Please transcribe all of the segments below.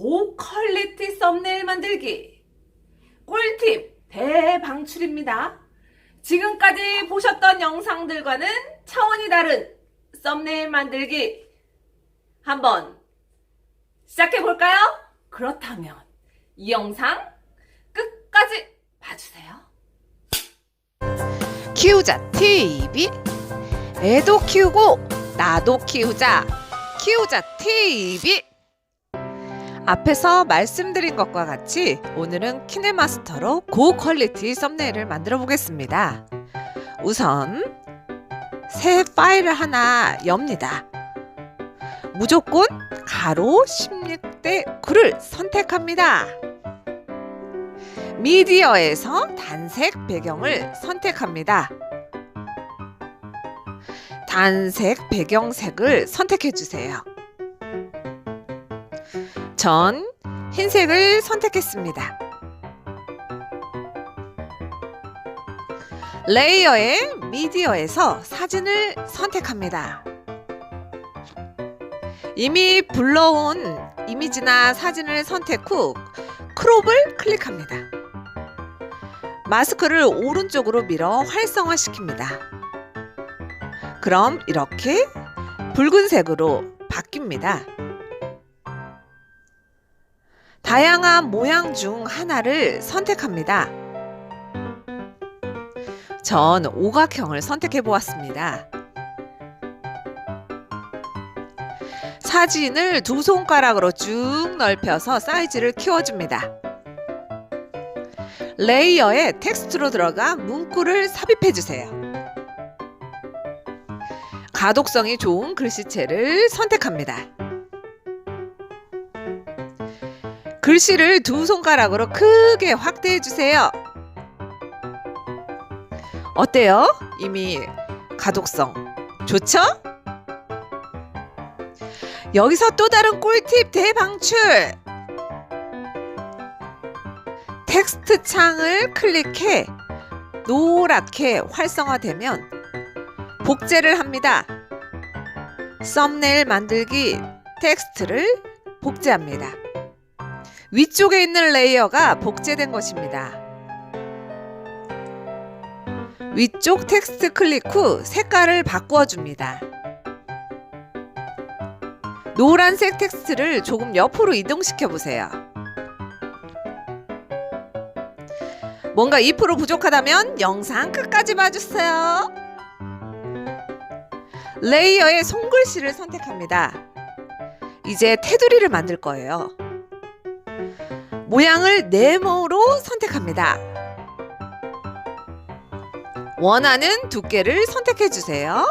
고퀄리티 썸네일 만들기 꿀팁 대방출입니다. 지금까지 보셨던 영상들과는 차원이 다른 썸네일 만들기 한번 시작해 볼까요? 그렇다면 이 영상 끝까지 봐주세요. 키우자 TV 애도 키우고 나도 키우자 키우자 TV 앞에서 말씀드린 것과 같이 오늘은 키네마스터로 고퀄리티 썸네일을 만들어 보겠습니다. 우선 새 파일을 하나 엽니다. 무조건 가로 16대 9를 선택합니다. 미디어에서 단색 배경을 선택합니다. 단색 배경색을 선택해 주세요. 전 흰색을 선택했습니다. 레이어의 미디어에서 사진을 선택합니다. 이미 불러온 이미지나 사진을 선택 후 크롭을 클릭합니다. 마스크를 오른쪽으로 밀어 활성화시킵니다. 그럼 이렇게 붉은색으로 바뀝니다. 다양한 모양 중 하나를 선택합니다. 전 오각형을 선택해 보았습니다. 사진을 두 손가락으로 쭉 넓혀서 사이즈를 키워줍니다. 레이어에 텍스트로 들어가 문구를 삽입해 주세요. 가독성이 좋은 글씨체를 선택합니다. 글씨를 두 손가락으로 크게 확대해 주세요. 어때요? 이미 가독성 좋죠? 여기서 또 다른 꿀팁 대방출! 텍스트 창을 클릭해 노랗게 활성화되면 복제를 합니다. 썸네일 만들기 텍스트를 복제합니다. 위쪽에 있는 레이어가 복제된 것입니다. 위쪽 텍스트 클릭 후 색깔을 바꾸어 줍니다. 노란색 텍스트를 조금 옆으로 이동시켜 보세요. 뭔가 2% 부족하다면 영상 끝까지 봐주세요. 레이어의 손글씨를 선택합니다. 이제 테두리를 만들 거예요. 모양을 네모로 선택합니다. 원하는 두께를 선택해 주세요.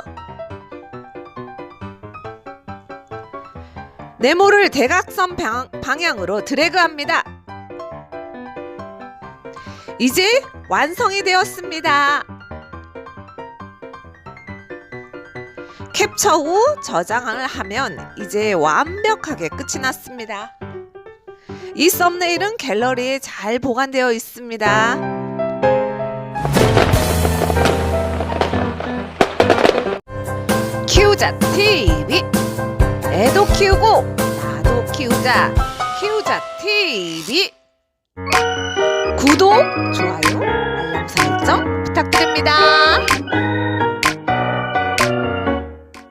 네모를 대각선 방, 방향으로 드래그합니다. 이제 완성이 되었습니다. 캡처 후 저장을 하면 이제 완벽하게 끝이 났습니다. 이 썸네일은 갤러리에 잘 보관되어 있습니다. 키우자 TV 애도 키우고 나도 키우자 키우자 TV 구독, 좋아요, 알람 설정 부탁드립니다.